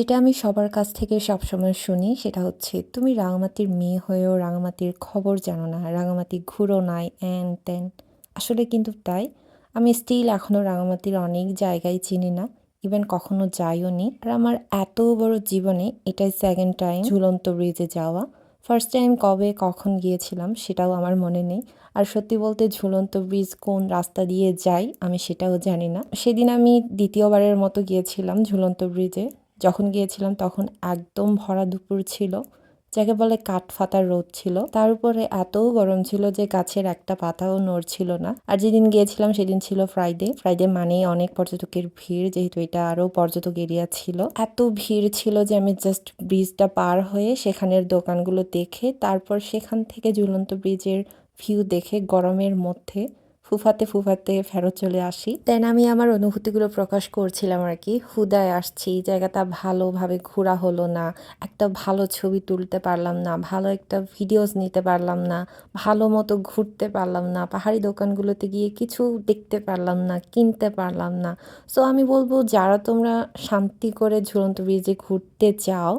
যেটা আমি সবার কাছ থেকে সবসময় শুনি সেটা হচ্ছে, তুমি রাঙামাতির মেয়ে হয়েও রাঙামাটির খবর জানো না রাঙামাতি ঘুরো নাই অ্যান ত্যান আসলে কিন্তু তাই। আমি স্টিল এখনও রাঙামাতির অনেক জায়গায় চিনি না ইভেন কখনো যাইও নি। আর আমার এত বড় জীবনে এটাই সেকেন্ড টাইম ঝুলন্ত ব্রিজে যাওয়া। ফার্স্ট টাইম কবে কখন গিয়েছিলাম সেটাও আমার মনে নেই। আর সত্যি বলতে ঝুলন্ত ব্রিজ কোন রাস্তা দিয়ে যাই আমি সেটাও জানি না। সেদিন আমি দ্বিতীয়বারের মতো গিয়েছিলাম ঝুলন্ত ব্রিজে যখন গিয়েছিলাম তখন একদম ভরা দুপুর ছিল, যাকে বলে কাঠ ফাটার রোদ ছিল। তার উপরে এত গরম ছিল যে গাছের একটা পাতাও নড়ছিল না। আর যেদিন গিয়েছিলাম সেদিন ছিল ফ্রাইডে ফ্রাইডে মানেই অনেক পর্যটকের ভিড়, যেহেতু এটা আরও পর্যটক এরিয়া ছিল। এত ভিড় ছিল যে আমি জাস্ট ব্রিজটা পার হয়ে সেখানের দোকানগুলো দেখে, তারপর সেখান থেকে ঝুলন্ত ব্রিজের ভিউ দেখে গরমের মধ্যে ফুফাতে ফুফাতে ফেরত চলে আসি। দেন আমি আমার অনুভূতিগুলো প্রকাশ করছিলাম আর কি। হুদায় আসছি জায়গাটা ভালোভাবে ঘোরা হলো না। একটা ভালো ছবি তুলতে পারলাম না, ভালো একটা ভিডিওস নিতে পারলাম না, ভালো মতো ঘুরতে পারলাম না, পাহাড়ি দোকানগুলোতে গিয়ে কিছু দেখতে পারলাম না, কিনতে পারলাম না। সো আমি বলব, যারা তোমরা শান্তি করে ঝুলন্ত ব্রিজে ঘুরতে চাও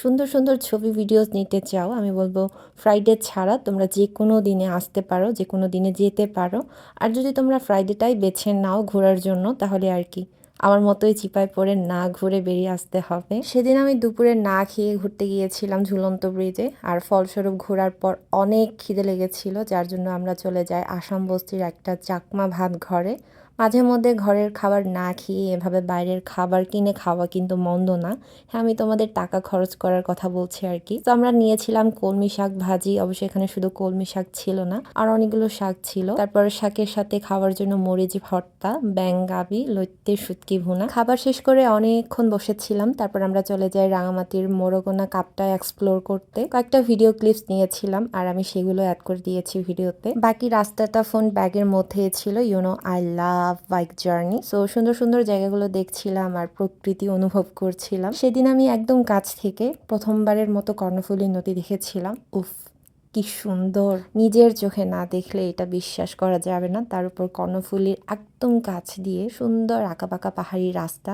সুন্দর সুন্দর ছবি ভিডিওস নিতে চাও, আমি বলব ফ্রাইডে ছাড়া তোমরা যে কোনো দিনে আসতে পারো যে কোনো দিনে যেতে পারো। আর যদি তোমরা ফ্রাইডেটাই বেছে নাও ঘোরার জন্য, তাহলে আর কি। আমার মতোই চিপায় পড়ে না ঘুরে বেরিয়ে আসতে হবে। সেদিন আমি দুপুরে না খেয়ে ঘুরতে গিয়েছিলাম ঝুলন্ত ব্রিজে আর ফলস্বরূপ ঘোরার পর অনেক খিদে লেগেছিল, যার জন্য আমরা চলে যাই আসাম বস্তির একটা চাকমা ভাত ঘরে। মাঝে মধ্যে ঘরের খাবার না খেয়ে এভাবে বাইরের খাবার কিনে খাওয়া কিন্তু মন্দ না। হ্যাঁ আমি তোমাদের টাকা খরচ করার কথা বলছি আর কি। তো আমরা নিয়েছিলাম কলমি শাক ভাজি অবশ্যই এখানে শুধু কলমি শাক ছিল না, আর অনেকগুলো শাক ছিল। তারপর শাকের সাথে খাওয়ার জন্য মরিচ, ভর্তা ব্যাঙ্গাবি লইতে সুটকি ভুনা। খাবার শেষ করে অনেকক্ষণ বসেছিলাম। তারপর আমরা চলে যাই রাঙামাতির মোরগোনা কাপটা এক্সপ্লোর করতে। কয়েকটা ভিডিও ক্লিপস নিয়েছিলাম আর আমি সেগুলো অ্যাড করে দিয়েছি ভিডিওতে বাকি রাস্তাটা ফোন ব্যাগের মধ্যে ছিল you know I love love bike journey so সুন্দর সুন্দর জায়গাগুলো দেখছিলাম আর প্রকৃতি অনুভব করছিলাম। সেদিন আমি একদম কাছ থেকে প্রথমবারের মতো কর্ণফুলী নদী দেখেছিলাম। উফ কি সুন্দর। নিজের চোখে না দেখলে এটা বিশ্বাস করা যাবে না। তার উপর কর্ণফুলীর একদম কাছ দিয়ে সুন্দর আঁকাবাঁকা পাহাড়ি রাস্তা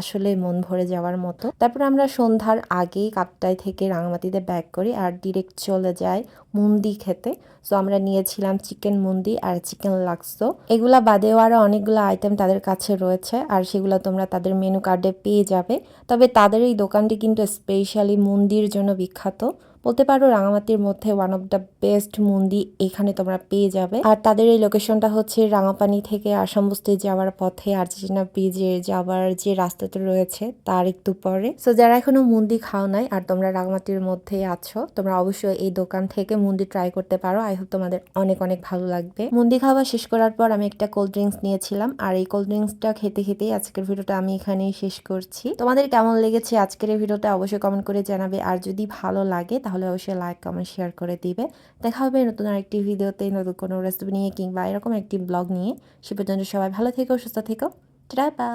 আসলে মন ভরে যাওয়ার মতো। তারপর আমরা সন্ধ্যার আগেই কাপটাই থেকে রাঙামাটিতে ব্যাক করি আর ডিরেক্ট চলে যাই মুন্দি খেতে। সো আমরা নিয়েছিলাম চিকেন মুন্দি আর চিকেন লাক্সো এগুলা বাদেও আরও অনেকগুলো আইটেম তাদের কাছে রয়েছে আর সেগুলো তোমরা তাদের মেনু কার্ডে পেয়ে যাবে। তবে তাদের এই দোকানটি কিন্তু স্পেশালি মুন্দির জন্য বিখ্যাত। বলতে পারো রাঙামাটির মধ্যে ওয়ান অফ দ্য বেস্ট মন্দির এখানে তোমরা পেয়ে যাবে। আর তাদের এই লোকেশনটা হচ্ছে রাঙাপানি থেকে আসাম বস্তি যাওয়ার পথে আর্জেন্টিনা ব্রিজে যাওয়ার যে রাস্তাটা রয়েছে তার একটু পরে। সো যারা এখনও মুন্দি খাও নাই আর তোমরা রাঙামাটির মধ্যে আছো, তোমরা অবশ্যই এই দোকান থেকে মুন্দি ট্রাই করতে পারো। আই হোপ তোমাদের অনেক অনেক ভালো লাগবে। মুন্দি খাওয়া শেষ করার পর আমি একটা কোল্ড ড্রিঙ্কস নিয়েছিলাম। আর এই কোল্ড ড্রিঙ্কসটা খেতে, খেতেই আজকের ভিডিওটা আমি এখানেই শেষ করছি। তোমাদের কেমন লেগেছে আজকের এই ভিডিওটা অবশ্যই কমেন্ট করে জানাবে। আর যদি ভালো লাগে তাহলে অবশ্যই লাইক কমেন্ট শেয়ার করে দিবে। দেখা হবে নতুন আরেকটি ভিডিওতে, নতুন কোনো রেসিপি নিয়ে কিংবা এরকম একটি ব্লগ নিয়ে। সে পর্যন্ত সবাই ভালো থেকো, সুস্থ থেকো। টাটা